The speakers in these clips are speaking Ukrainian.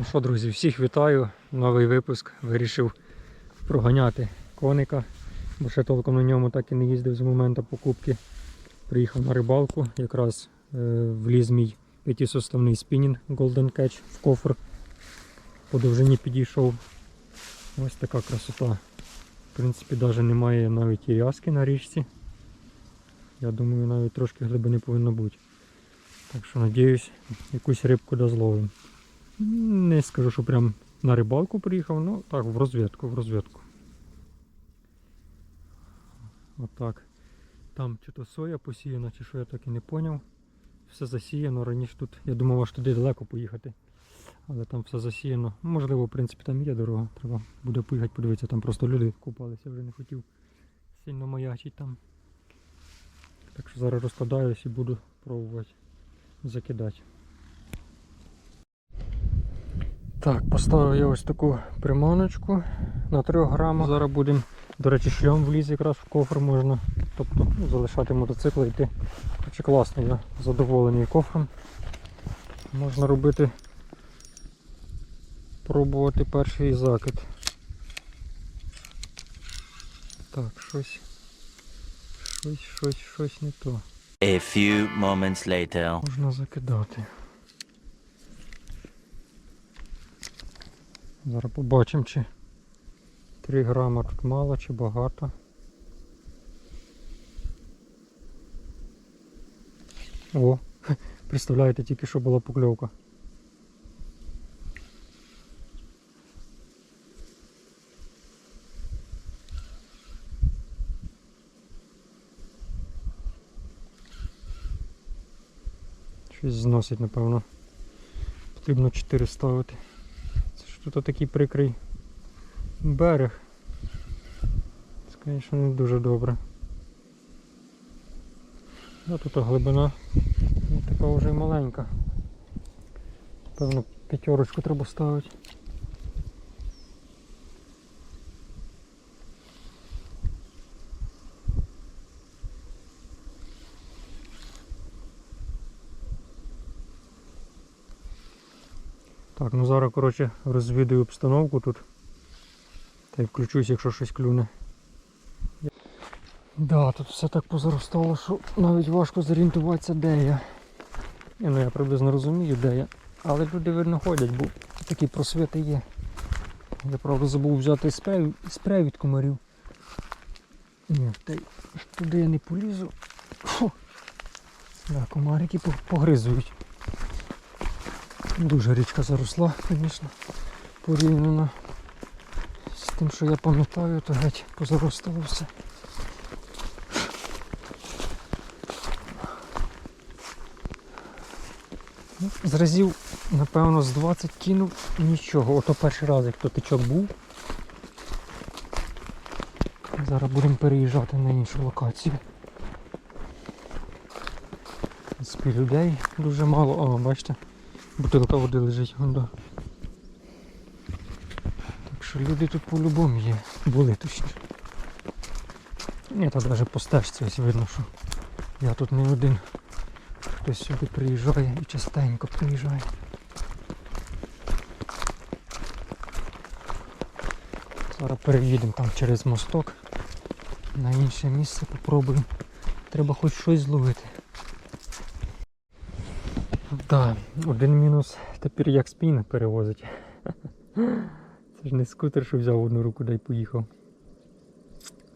Ну що, друзі, всіх вітаю. Новий випуск. Вирішив проганяти коника, бо ще толком на ньому так і не їздив з моменту покупки. Приїхав на рибалку, якраз е, вліз мій п'ятисоставний спінінг Golden Catch в кофр. По довжині підійшов. Ось така красота. В принципі, навіть немає навіть і рязки на річці. Я думаю, навіть трошки глибини повинно бути. Так що надіюсь, якусь рибку дозловимо. Не скажу, що прям на рибалку приїхав, ну так, в розвідку, в розвідку. Отак. Там чи то соя посіяна, чи що я так і не поняв. Все засіяно, раніше тут, я думав аж туди далеко поїхати. Але там все засіяно. Можливо, в принципі, там є дорога. Треба буде поїхати, подивитися, там просто люди купалися, вже не хотів сильно маячить там. Так що зараз розкладаюсь і буду пробувати закидати. Так, поставив я ось таку приманочку на 3 грама. Зараз будемо, до речі, шльом вліз якраз в кофр можна. Тобто ну, залишати мотоцикл і йти. Хоча класно, я задоволений кофром. Можна робити, пробувати перший закид. Так, щось, щось, щось, щось не то. A few moments later. Можна закидати. Зараз побачимо, чи 3 грама тут мало, чи багато. О, представляєте, тільки що була покльовка. Щось зносить, напевно. Потрібно 4 ставити. Тут такий прикрий берег. Це, звісно, не дуже добре. А тут глибина така вже маленька. Певно, п'ятерочку треба ставити. Так, ну зараз, коротше, розвідую обстановку тут. Та й включусь, якщо щось клюне. Да, тут все так позаростало, що навіть важко зорієнтуватися, де я. Ні, ну я приблизно розумію, де я. Але люди видно ходять, бо такі просвіти є. Я правда забув взяти спрей, спрей від комарів. Ні, та й туди я не полізу. Фу. Да, комарики погризують. Дуже річка заросла, звісно, порівняно з тим, що я пам'ятаю, то геть позаростало все. Ну, З разів, напевно, з 20 кинув нічого. Ото перший раз, як то тичок був. Зараз будемо переїжджати на іншу локацію. Спі людей дуже мало. О, бачите, бутилка води лежить. Вон, да. Так що люди тут по-любому є. Були точніше. Ні, тут навіть по стежці ось видно, що я тут не один. Хтось сюди приїжджає і частенько приїжджає. Зараз переїдемо там через мосток на інше місце, попробуємо. Треба хоч щось зловити. Так, один мінус тепер як спін перевозить. Це ж не скутер, що взяв одну руку да й поїхав.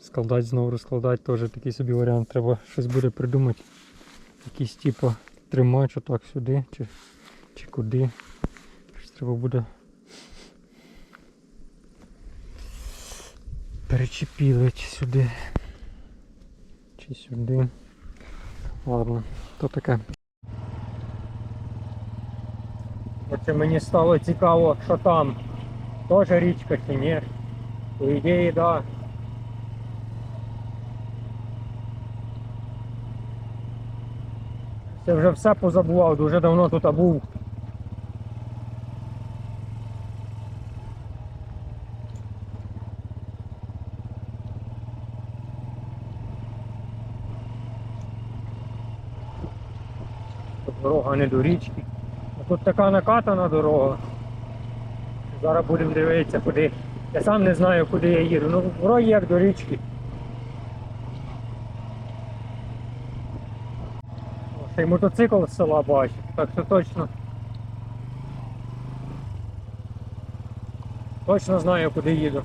Складати знову розкладати теж такий собі варіант. Треба щось буде придумати. Якийсь типу тримач отак сюди чи, чи куди. Щось треба буде перечепілити сюди. Чи сюди. Ладно, то таке. Оце мені стало цікаво, що там. Теж річка чи ні. По ідеї. Да. Це вже все позабував, дуже давно тут був. Дорога не до річки. Тут така накатана дорога. Зараз будемо дивитися, куди. Я сам не знаю, куди я їду. Ну, вроді як до річки. О, Ще й мотоцикл з села бачу, так що точно. Точно знаю, куди їду.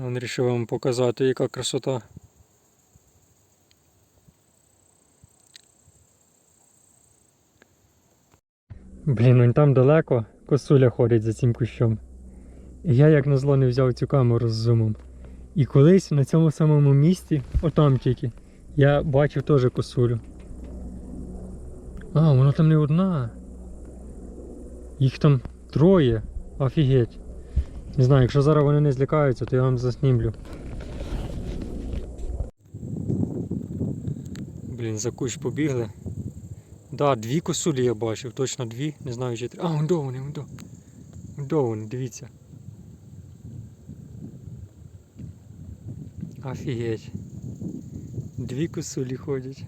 Вирішив вам показати, яка красота. Блін, он там далеко косуля ходить за цим кущом. Я як назло не взяв цю камеру з зумом. І колись на цьому самому місці, отам тільки, я бачив теж косулю. А, вона там не одна. Їх там троє. Офігеть. Не знаю, якщо зараз вони не злякаються, то я вам заснімлю. Блін, за кущ побігли. Да, дві косулі я бачив, точно дві, не знаю чи три. А, вон до вони, вон до. Вон до вони, дивіться. Офігеть. Дві косулі ходять.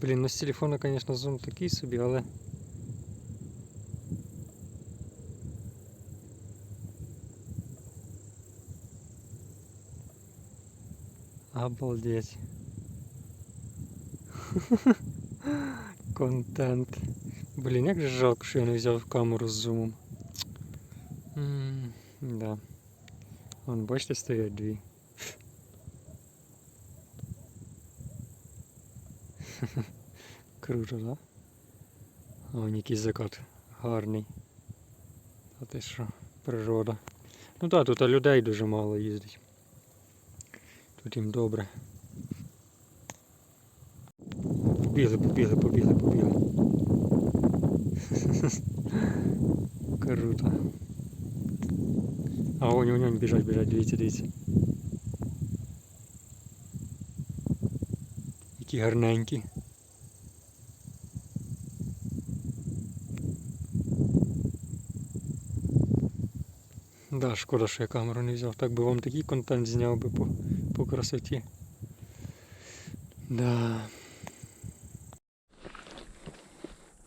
Блін, ну з телефона, звісно, зум такий собі, але. Обалдеть. Контент. Блін, як же жалко, що я не взяв камеру з зумом. М, Да. Вон, бачите, стоять дві. Круто, да? А вон який закат гарний. А ти що, природа. Ну так, тут людей дуже мало їздить. Тут їм добре. Побігли, побігли, побігли, побігли. Круто. А вон, вон, вон, біжать, біжать, дивіться, дивіться. Які гарненькі. Да, шкода, що я камеру не взяв. Так би вам такий контент зняв би по, по красоті. Да.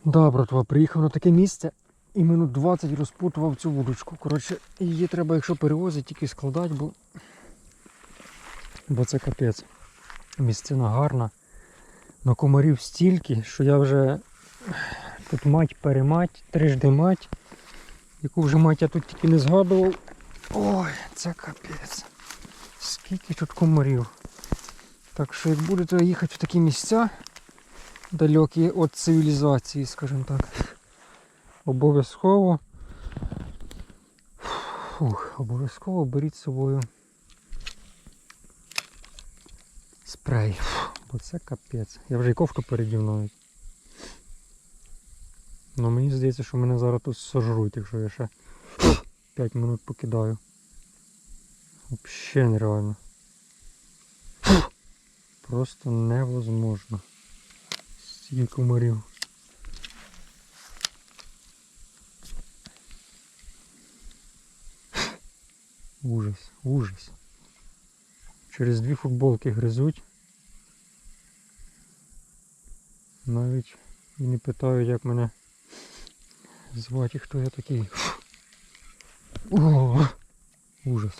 Да, братва, приїхав на таке місце і минут 20 розпутував цю вудочку. Коротше, її треба, якщо перевозити, тільки складати, бо, бо це капець. Місцина гарна. На комарів стільки, що я вже тут мать перемать, трижди мать. Яку вже мать я тут тільки не згадував. Ой, це капець. Скільки тут комарів. Так що як будете їхати в такі місця, далекі від цивілізації, скажімо так, обов'язково обов'язково беріть з собою спрей. Фух, бо це капець. Я вже й кофту передів навіть. Ну мені здається, що мене зараз тут сожруть, якщо я ще 5 минут покидаю. Взагалі нереально. Просто невозможно. Стільки комарів. Ужас, ужас. Через дві футболки гризуть. Навіть і не питають, як мене звати, хто я такий. О, ужас.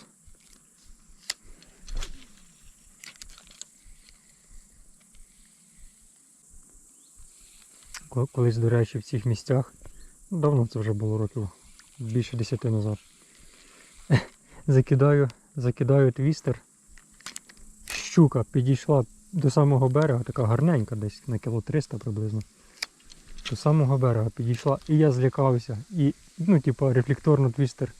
Колись, до речі, в цих місцях, ну, давно це вже було років, більше десяти назад. Закидаю, закидаю твістер. Щука підійшла до самого берега, така гарненька, десь на кіло 300 приблизно. До самого берега підійшла, і я злякався. І, ну, типа, рефлекторно твістер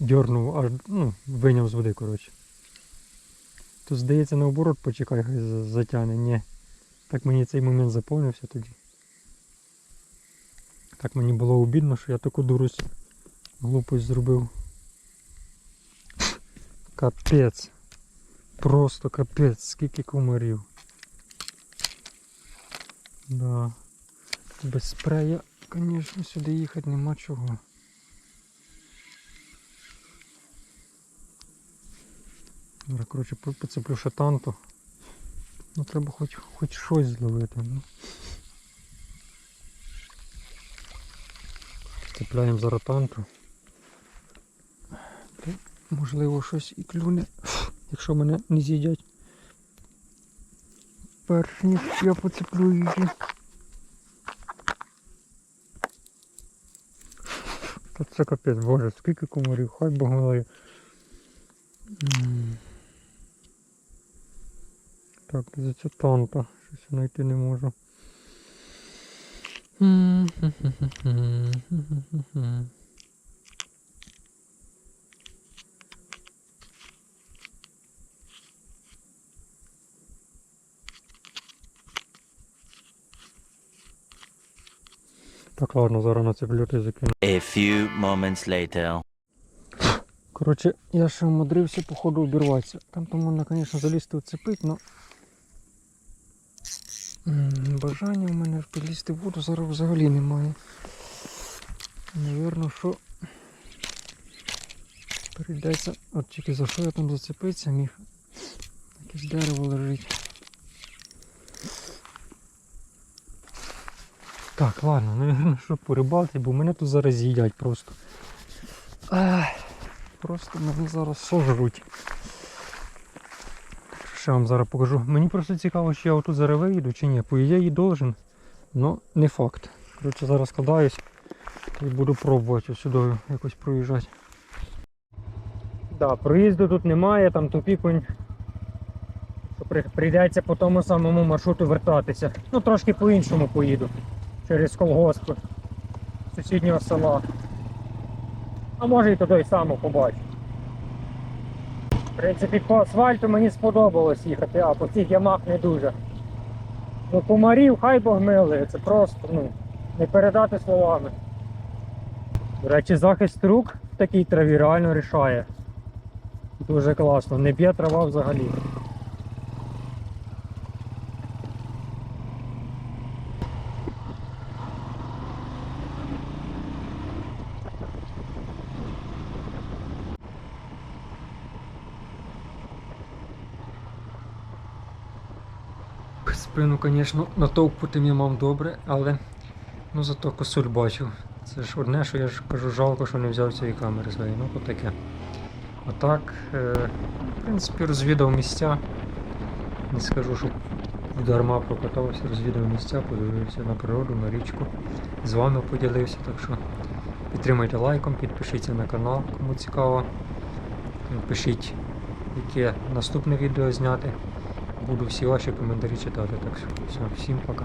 дьорнув, аж ну, виняв з води, коротше. То здається, наоборот, почекай, хай за- затягне. Ні. Так мені цей момент заповнився тоді. Так мені було обідно, що я таку дурость глупость зробив. Капець. Просто капець, скільки комарів. Да. Без спрея, звісно, сюди їхати нема чого. Коротше, поцеплю шатанту. Ну треба хоч хоч щось зловити. Ну. Цепляємо зараз танту. Та, можливо, щось і клюне, якщо мене не з'їдять. Перш ніж я поцеплю її. Та це капець, боже, скільки комарів, хай Бог милує. Так, де це танта? Щось знайти не можу. Так, ладно, зараз нацеплю та й закину. A few moments later. Коротше, я ще умудрився по ходу обірватися. Там то можна, звісно, залізти вцепити, але бажання в мене полізти в воду зараз взагалі немає. Навірно, що прийдеться, от тільки за що я там зацепитися міг. Якесь дерево лежить. Так, ладно, навірно, що порибалити, бо мене тут зараз з'їдять просто. Просто мене зараз сожруть. Ще вам зараз покажу. Мені просто цікаво, чи я отут зараз виїду чи ні. По ідеї должен, але не факт. Коротше, зараз складаюсь і буду пробувати сюди якось проїжджати. Да, проїзду тут немає, там тупікунь. Прийдеться по тому самому маршруту вертатися. Ну трошки по-іншому поїду. Через колгосп сусіднього села. А може і туди само побачу. В принципі, по асфальту мені сподобалось їхати, а по цих ямах не дуже. Ну, комарів хай Бог милує, це просто ну, не передати словами. До речі, захист рук в такій траві реально рішає. Дуже класно, не б'є трава взагалі. Спину, звісно, натовпути я мав добре, але ну зато косуль бачив. Це ж одне, що я ж кажу, жалко, що не взяв цієї камери своєї, ну то таке. А так, е, в принципі, розвідав місця. Не скажу, що дарма прокатався, розвідав місця, подивився на природу, на річку. З вами поділився, так що підтримайте лайком, підпишіться на канал, кому цікаво. Пишіть, яке наступне відео зняти. Буду всі ваші коментарі читати. Так що все, всім пока.